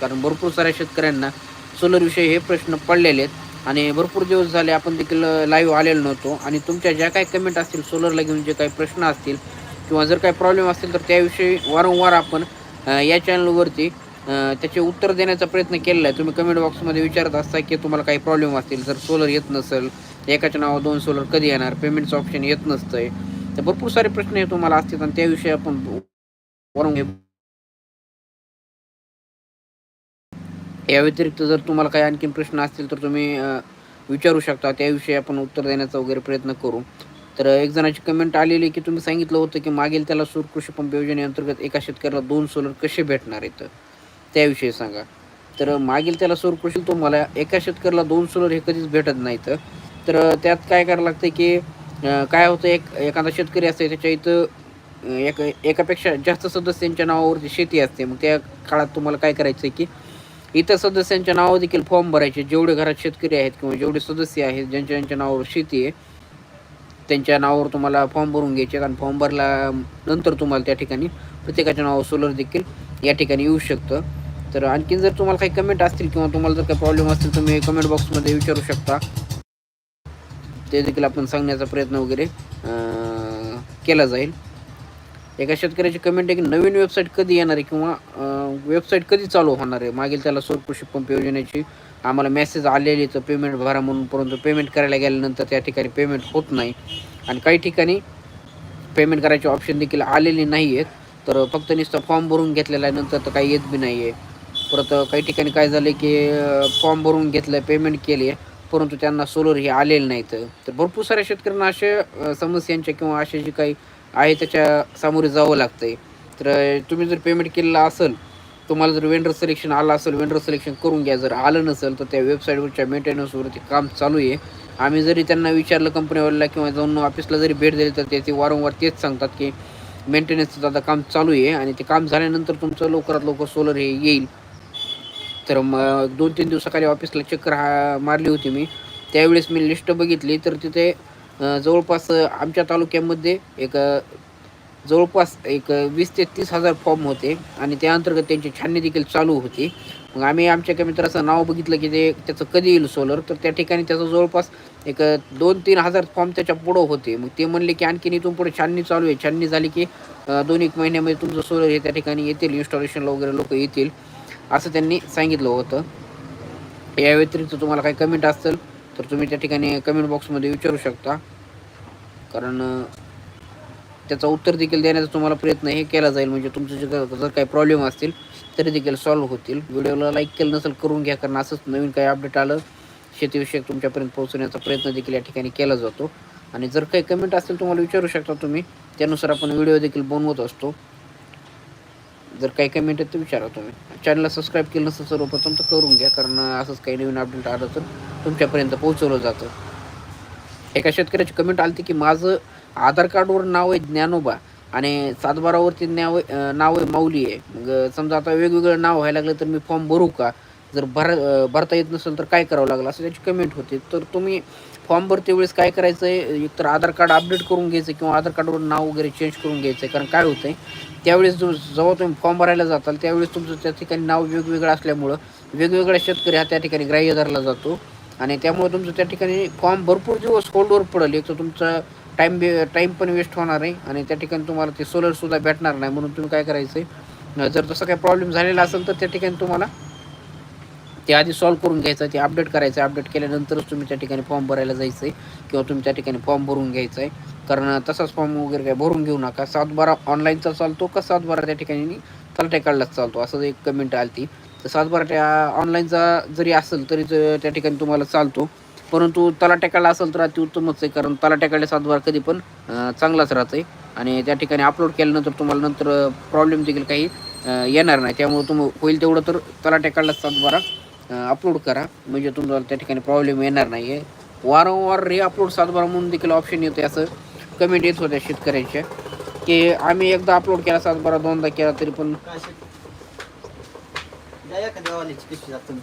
कारण भरपूर साऱ्या शेतकऱ्यांना सोलरविषयी हे प्रश्न पडलेले आहेत. आणि भरपूर दिवस झाले आपण देखील लाईव्ह आलेलो नव्हतो. आणि तुमच्या ज्या काही कमेंट असतील सोलरला घेऊन जे काही प्रश्न असतील किंवा जर काही प्रॉब्लेम असतील तर त्याविषयी वारंवार आपण या चॅनलवरती त्याचे उत्तर देण्याचा प्रयत्न केलेला आहे. तुम्ही कमेंट बॉक्समध्ये विचारत असता की तुम्हाला काही प्रॉब्लेम असतील जर सोलर येत नसेल एकाच्या नावावर दोन सोलर कधी येणार पेमेंटचं ऑप्शन येत नसतंय. तर भरपूर सारे प्रश्न हे तुम्हाला असतील आणि त्याविषयी आपण वारंवार या व्यतिरिक्त जर तुम्हाला काही आणखीन प्रश्न असतील तर तुम्ही विचारू शकता. त्याविषयी आपण उत्तर देण्याचा वगैरे प्रयत्न करू. तर एक जणाची कमेंट आलेली की तुम्ही सांगितलं होतं की मागील त्याला सूर कृषी पंप योजनेअंतर्गत एका शेतकऱ्याला दोन सोलर कसे भेटणार आहेत? त्याविषयी सांगा. तर मागील त्याला सूर कृषी तुम्हाला एका शेतकऱ्याला दोन सोलर हे कधीच भेटत नाहीत. तर त्यात काय करायला लागतं की काय होतं एक एखादा शेतकरी असते त्याच्या इथं एक एकापेक्षा जास्त सदस्यांच्या नावावरती शेती असते. मग त्या काळात तुम्हाला काय करायचं आहे की इतर सदस्यांच्या नावावर देखील फॉर्म भरायचे. जेवढे घरात शेतकरी आहेत किंवा जेवढे सदस्य आहेत ज्यांच्या ज्यांच्या नावावर शेती आहे त्यांच्या नावावर तुम्हाला फॉर्म भरून घ्यायचे. आणि फॉर्म भरला नंतर तुम्हाला त्या ठिकाणी प्रत्येकाच्या नावावर सोलर देखील या ठिकाणी येऊ शकतं. तर आणखीन जर तुम्हाला काही कमेंट असतील किंवा तुम्हाला जर काही प्रॉब्लेम असतील तुम्ही कमेंट बॉक्समध्ये विचारू शकता. ते देखील आपण सांगण्याचा प्रयत्न वगैरे केला जाईल. एका शेतकऱ्याची कमेंट आहे की नवीन वेबसाईट कधी येणार आहे किंवा वेबसाईट कधी चालू होणार आहे? मागील त्याला सौर कृषी पंप योजनेची आम्हाला मेसेज आलेली तर पेमेंट भरा म्हणून परंतु पेमेंट करायला गेल्यानंतर त्या ठिकाणी पेमेंट होत नाही. आणि काही ठिकाणी पेमेंट करायचे ऑप्शन देखील आलेले नाही आहेत तर फक्त नुसतं फॉर्म भरून घेतलेला आहे नंतर तर काही येत बी नाही आहे परत काही ठिकाणी काय झालं की फॉर्म भरून घेतलं पेमेंट केली आहे परंतु त्यांना सोलर हे आलेलं नाहीत. तर भरपूर साऱ्या शेतकऱ्यांना अशा समस्यांच्या किंवा असे जे काही आहे त्याच्या सामोरे जावं लागतं आहे तर तुम्ही जर पेमेंट केलेलं असेल तुम्हाला जर वेंडर सिलेक्शन आलं असेल वेंडर सिलेक्शन करून घ्या. जर आलं नसेल तर त्या वेबसाईटवरच्या मेंटेनन्सवरती काम चालू आहे. आम्ही जरी त्यांना विचारलं कंपनीवाल्याला किंवा जाऊन ऑफिसला जरी भेट दिली तर ते ते वारंवार तेच सांगतात की मेंटेनन्सचं आता काम चालू आहे आणि ते काम झाल्यानंतर तुमचं लवकरात लवकर सोलर हे येईल. तर मग दोन तीन दिवसाखाली ऑफिसला चक्कर हा मारली होती मी. त्यावेळेस मी लिस्ट बघितली तर तिथे जवळपास आमच्या तालुक्यामध्ये एक जवळपास एक वीस ते तीस हजार फॉर्म होते आणि त्या अंतर्गत त्यांची छाननी देखील चालू होती. मग आम्ही आमच्या एका मित्राचं नाव बघितलं की ते त्याचं कधी येईल सोलर तर त्या ठिकाणी त्याचं जवळपास एक दोन तीन हजार फॉर्म त्याच्या पुढं होते. मग ते म्हणले की आणखीन इथून पुढे छाननी चालू आहे. छाननी झाली की दोन एक महिन्यामध्ये तुमचं सोलर हे त्या ठिकाणी येतील इन्स्टॉलेशनला वगैरे लोक येतील असं त्यांनी सांगितलं होतं. या व्यतिरिक्त तुम्हाला काही कमेंट असेल तर तुम्ही त्या ठिकाणी कमेंट बॉक्समध्ये विचारू शकता. कारण त्याचं उत्तर देखील देण्याचा तुम्हाला प्रयत्न हे केला जाईल. म्हणजे तुमचे जे जर काही प्रॉब्लेम असतील तरी देखील सॉल्व्ह होतील. व्हिडिओला लाईक केलं नसेल करून घ्या. कारण असंच नवीन काही अपडेट आलं शेतीविषयक तुमच्यापर्यंत पोहोचवण्याचा प्रयत्न देखील या ठिकाणी केला जातो. आणि जर काही कमेंट असतील तुम्हाला विचारू शकता तुम्ही. त्यानुसार आपण व्हिडिओ देखील बनवत असतो. जर काही कमेंट आहेत तर विचारा तुम्ही. चॅनलला सबस्क्राईब केलं नसेल सर्वप्रथम तर करून घ्या. कारण असंच काही नवीन अपडेट आलं तर तुमच्यापर्यंत पोहोचवलं जातं. एका शेतकऱ्याची कमेंट आली की माझं आधार कार्डवर नाव आहे ज्ञानोबा आणि सातबारावरती नाव नाव आहे माऊली आहे. मग समजा आता वेगवेगळं नाव व्हायला लागलं तर मी फॉर्म भरू का? जर भर भरता येत नसेल तर काय करावं लागलं? असं त्याची कमेंट होते. तर तुम्ही फॉर्म भरते वेळेस काय करायचं आहे एकतर आधार कार्ड अपडेट करून घ्यायचं किंवा आधार कार्डवर नाव वगैरे चेंज करून घ्यायचं आहे कारण काय होतं आहे त्यावेळेस जो जेव्हा तुम्ही फॉर्म भरायला जाताल त्यावेळेस तुमचं त्या ठिकाणी नाव वेगवेगळं असल्यामुळं वेगवेगळ्या शेतकरी हा त्या ठिकाणी ग्राह्य धरला जातो. आणि त्यामुळे तुमचं त्या ठिकाणी फॉर्म भरपूर दिवस होल्डवर पडेल. एक तर तुमचा टाईम बे टाईम पण वेस्ट होणार आहे आणि त्या ठिकाणी तुम्हाला ते सोलरसुद्धा भेटणार नाही म्हणून तुम्ही काय करायचं आहे जर तसं काही प्रॉब्लेम झालेला असेल तर त्या ठिकाणी तुम्हाला ते आधी सॉल्व्ह करून घ्यायचं ते अपडेट करायचं. अपडेट केल्यानंतरच तुम्ही त्या ठिकाणी फॉर्म भरायला जायचं आहे किंवा तुम्ही त्या ठिकाणी फॉर्म भरून घ्यायचं आहे कारण तसाच फॉर्म वगैरे काय भरून घेऊ नका. सात बारा ऑनलाईनचा चालतो का सात बारा त्या ठिकाणी तलट्या काढलाच चालतो. असं एक कमेंट आली ती तर त्या ऑनलाईनचा जरी असेल तरी त्या ठिकाणी तुम्हाला चालतो. परंतु तलाट्याकडला असेल तर अतिउत्तमच आहे कारण तलाट्याकडल्या सातबार कधी पण चांगलाच राहतं आहे आणि त्या ठिकाणी अपलोड केल्यानंतर तुम्हाला नंतर प्रॉब्लेम देखील काही येणार नाही. त्यामुळे तुम होईल तेवढं तर तलाट्याकडला सातबारा अपलोड करा. म्हणजे तुम्हाला त्या ठिकाणी प्रॉब्लेम येणार नाही आहे वारंवार रे अपलोड सातबारा म्हणून देखील ऑप्शन येते असं कमेंट येत होत्या शेतकऱ्यांच्या की आम्ही एकदा अपलोड केला सातबारा दोनदा केला तरी पण ややかではね、チクチクだったの。